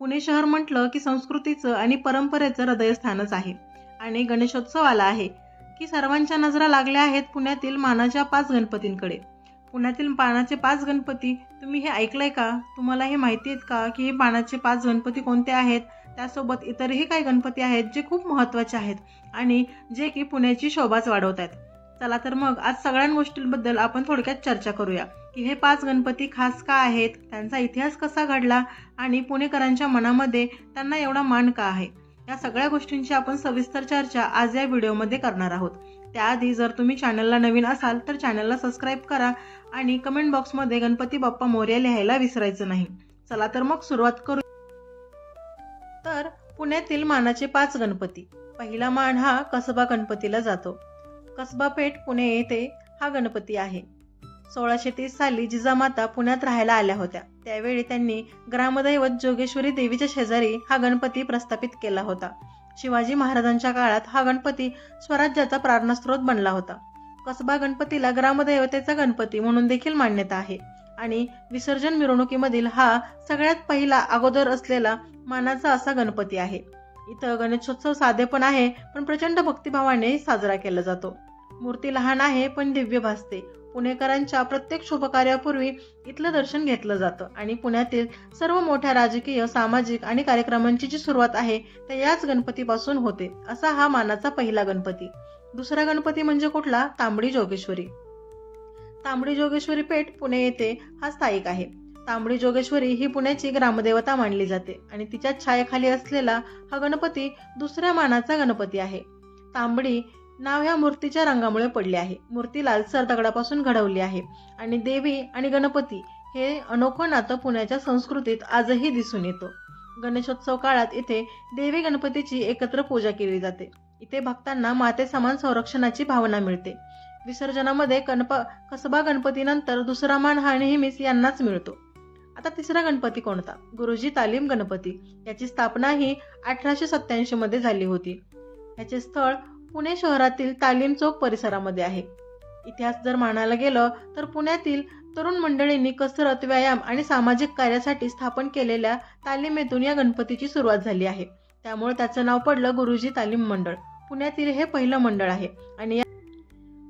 पुणे शहर म्हटलं की संस्कृतीचं आणि परंपरेचं हृदयस्थानच आहे. आणि गणेशोत्सव आला आहे की सर्वांच्या नजरा लागल्या आहेत पुण्यातील मानाच्या पाच गणपतींकडे. पुण्यातील पानाचे पाच गणपती तुम्ही हे ऐकलंय का? तुम्हाला हे माहिती आहेत का की हे पानाचे पाच गणपती कोणते आहेत? त्यासोबत इतरही काही गणपती आहेत जे खूप महत्त्वाचे आहेत आणि जे की पुण्याची शोभाच वाढवत आहेत. चला तर मग आज सगळ्या गोष्टींबद्दल आपण थोडक्यात चर्चा करूया. की हे पाच गणपती खास का आहेत? त्यांचा इतिहास कसा घडला? आणि पुणेकरांच्या मनामध्ये त्यांना एवढा मान का आहे? या सगळ्या गोष्टींची आपण सविस्तर चर्चा आज या व्हिडिओमध्ये करणार आहोत. त्याआधी जर तुम्ही चॅनलला नवीन असाल तर चॅनलला सबस्क्राईब करा आणि कमेंट बॉक्समध्ये गणपती बाप्पा मोर्या लिहायला विसरायचं नाही. चला तर मग सुरुवात करू. तर पुण्यातील मानाचे पाच गणपती. पहिला मान हा कसबा गणपतीला जातो. कसबा पेठ पुणे येथे हा गणपती आहे. सोळाशे तीस साली जिजामाता पुण्यात राहायला आल्या होत्या. त्यावेळी त्यांनी ग्रामदैवत जोगेश्वरी देवीच्या शेजारी हा गणपती प्रस्थापित केला होता. शिवाजी महाराजांच्या काळात हा गणपती स्वराज्याचा प्रार्थनास्त्रोत बनला होता. कसबा गणपतीला ग्रामदैवतेचा गणपती म्हणून देखील मान्यता आहे. आणि विसर्जन मिरवणुकीमधील हा सगळ्यात पहिला अगोदर असलेला मानाचा असा गणपती आहे. इथं गणेशोत्सव साधे पण आहे पण प्रचंड भक्तिभावाने साजरा केला जातो. मूर्ती लहान आहे पण दिव्य भासते. पुणेकरांच्या प्रत्येक शुभकार्यापूर्वी इथलं दर्शन घेतलं जातं. आणि पुण्यातील सर्व मोठ्या राजकीय सामाजिक आणि कार्यक्रमांची जी सुरुवात आहे ते याच गणपतीपासून होते असा हा मानाचा पहिला गणपती. दुसरा गणपती म्हणजे कुठला? तांबडी जोगेश्वरी. तांबडी जोगेश्वरी पेठ पुणे येथे हा स्थायिक आहे. तांबडी जोगेश्वरी ही पुण्याची ग्रामदेवता मानली जाते आणि तिच्या छायेखाली असलेला हा गणपती दुसऱ्या मानाचा गणपती आहे. तांबडी नाव ह्या मूर्तीच्या रंगामुळे पडले आहे. मूर्ती लालसर दगडापासून घडवली आहे. आणि देवी आणि गणपती हे अनोखं नातं पुण्याच्या संस्कृतीत आजही दिसून येतो. गणेशोत्सव काळात इथे देवी गणपतीची एकत्र पूजा केली जाते. इथे भक्तांना माते समान संरक्षणाची भावना मिळते. विसर्जनामध्ये कणप कसबा गणपतीनंतर दुसरा मान हा नेहमीच यांनाच मिळतो. आता तिसरा गणपती कोणता? गुरुजी तालीम गणपती. याची स्थापना ही अठराशे सत्याऐंशी मध्ये झाली होती. याचे स्थळ पुणे शहरातील तालीम चौक परिसरामध्ये आहे. इतिहास जर मानायला गेलं तर पुण्यातील तरुण मंडळींनी कसरत व्यायाम आणि सामाजिक कार्यासाठी स्थापन केलेल्या तालीमेतून या गणपतीची सुरुवात झाली आहे. त्यामुळे त्याचं नाव पडलं गुरुजी तालीम मंडळ. पुण्यातील हे पहिलं मंडळ आहे. आणि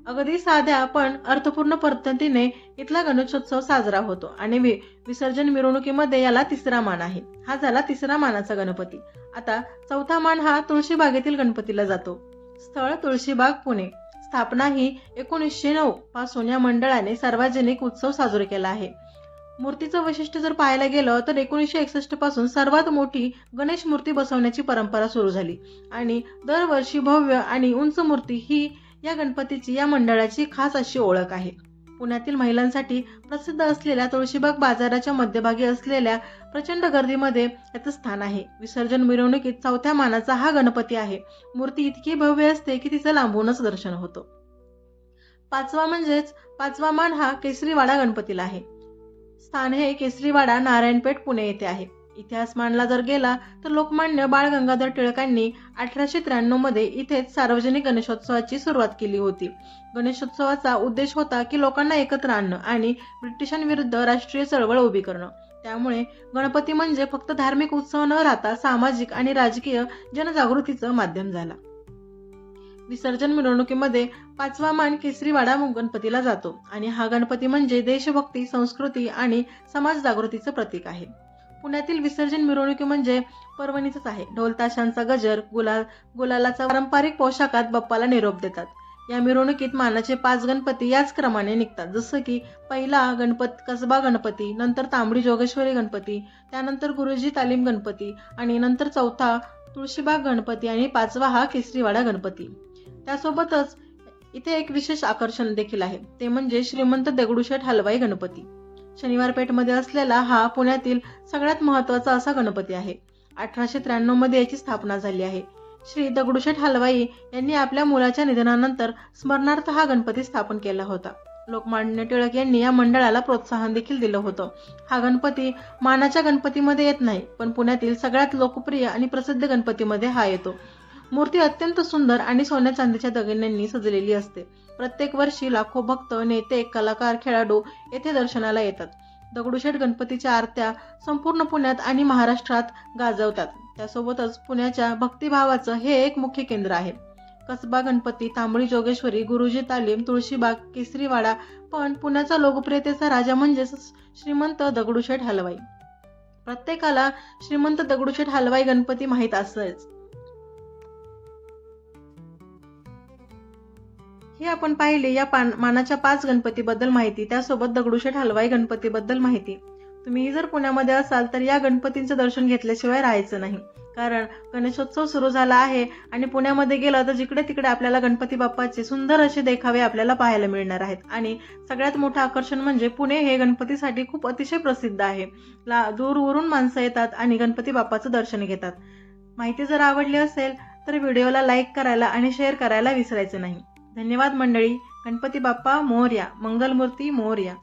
अगदी साध्या पण अर्थपूर्ण पद्धतीने इथला गणेशोत्सव साजरा होतो. आणि वि विसर्जन मिरवणुकीमध्ये याला तिसरा मान आहे. हा झाला तिसरा मानाचा गणपती. आता चौथा मान हा तुळशीबागेतील गणपतीला जातो. स्थळ तुळशीबाग पुणे. स्थापना ही एकोणीसशे नऊ पासून या मंडळाने सार्वजनिक उत्सव साजरा केला आहे. मूर्तीचं वैशिष्ट्य जर पाहायला गेलं तर एकोणीसशे एकसष्टपासून सर्वात मोठी गणेश मूर्ती बसवण्याची परंपरा सुरू झाली. आणि दरवर्षी भव्य आणि उंच मूर्ती ही या गणपतीची या मंडळाची खास अशी ओळख आहे. पुण्यातील महिलांसाठी प्रसिद्ध असलेल्या तुळशीबाग बाजाराच्या मध्यभागी असलेल्या प्रचंड गर्दीमध्ये याचं स्थान आहे. विसर्जन मिरवणुकीत चौथ्या मानाचा हा गणपती आहे. मूर्ती इतकी भव्य असते की तिचं लांबूनच दर्शन होतं. पाचवा म्हणजेच पाचवा मान हा केसरीवाडा गणपतीला आहे. स्थान हे केसरीवाडा नारायणपेठ पुणे येथे आहे. इतिहास मानला जर गेला तर लोकमान्य बाळ गंगाधर टिळकांनी अठराशे त्र्याण्णवमध्ये इथेच सार्वजनिक गणेशोत्सवाची सुरुवात केली होती. गणेशोत्सवाचा उद्देश होता की लोकांना एकत्र आणणं आणि ब्रिटिशांविरुद्ध राष्ट्रीय चळवळ उभी करणं. त्यामुळे गणपती म्हणजे फक्त धार्मिक उत्सव न राहता सामाजिक आणि राजकीय जनजागृतीचं माध्यम झाला. विसर्जन मिरवणुकीमध्ये पाचवा मान केसरीवाडा गणपतीला जातो आणि हा गणपती म्हणजे देशभक्ती संस्कृती आणि समाज जागृतीचं प्रतीक आहे. पुण्यातील विसर्जन मिरवणुकी म्हणजे पर्वणीचंच आहे. ढोलताशांचा गजर गुलाल गुलालाचा पारंपरिक पोशाखात बाप्पाला निरोप देतात. या मिरवणुकीत मानाचे पाच गणपती याच क्रमाने निघतात. जसं की पहिला गणपत कसबा गणपती नंतर तांबडी जोगेश्वरी गणपती त्यानंतर गुरुजी तालीम गणपती आणि नंतर चौथा तुळशीबाग गणपती आणि पाचवा हा केसरीवाडा गणपती. त्यासोबतच इथे एक विशेष आकर्षण देखील आहे. ते म्हणजे श्रीमंत दगडूशेठ हलवाई गणपती. शनिवार पेठमध्ये असलेला हा पुण्यातील सगळ्यात महत्त्वाचा असा गणपती आहे. अठराशे त्र्याण्णवमध्ये याची स्थापना झाली आहे. श्री दगडूशेठ हलवाई यांनी आपल्या मुलाच्या निधनानंतर स्मरणार्थ हा गणपती स्थापन केला होता. लोकमान्य टिळक यांनी या मंडळाला प्रोत्साहन देखील दिलं होतं. हा गणपती मानाच्या गणपतीमध्ये येत नाही पण पुण्यातील सगळ्यात लोकप्रिय आणि प्रसिद्ध गणपतीमध्ये हा येतो. मूर्ती अत्यंत सुंदर आणि सोन्या चांदीच्या दगिन्यांनी सजलेली असते. प्रत्येक वर्षी लाखो भक्त नेते कलाकार खेळाडू येथे दर्शनाला येतात. दगडूशेठ गणपतीच्या आरत्या संपूर्ण पुण्यात आणि महाराष्ट्रात गाजवतात. त्यासोबतच पुण्याच्या भक्तिभावाचं हे एक मुख्य केंद्र आहे. कसबा गणपती तांबडी जोगेश्वरी गुरुजी तालीम तुळशीबाग केसरीवाडा पण पुण्याचा लोकप्रियतेचा राजा म्हणजेच श्रीमंत दगडूशेठ हलवाई. प्रत्येकाला श्रीमंत दगडूशेठ हलवाई गणपती माहीत असेच. हे आपण पाहिले या पान मानाच्या पाच गणपतीबद्दल माहिती. त्यासोबत दगडूशेठ हलवाई गणपतीबद्दल माहिती. तुम्ही जर पुण्यामध्ये असाल तर या गणपतींचं दर्शन घेतल्याशिवाय राहायचं नाही. कारण गणेशोत्सव सुरू झाला आहे आणि पुण्यामध्ये गेलं तर जिकडे तिकडे आपल्याला गणपती बाप्पाचे सुंदर असे देखावे आपल्याला पाहायला मिळणार आहेत. आणि सगळ्यात मोठं आकर्षण म्हणजे पुणे हे गणपतीसाठी खूप अतिशय प्रसिद्ध आहे. ला दूरवरून माणसं येतात आणि गणपती बाप्पाचं दर्शन घेतात. माहिती जर आवडली असेल तर व्हिडिओला लाईक करायला आणि शेअर करायला विसरायचं नाही. धन्यवाद मंडळी. गणपती बाप्पा मोर्या. मंगलमूर्ती मोर्या.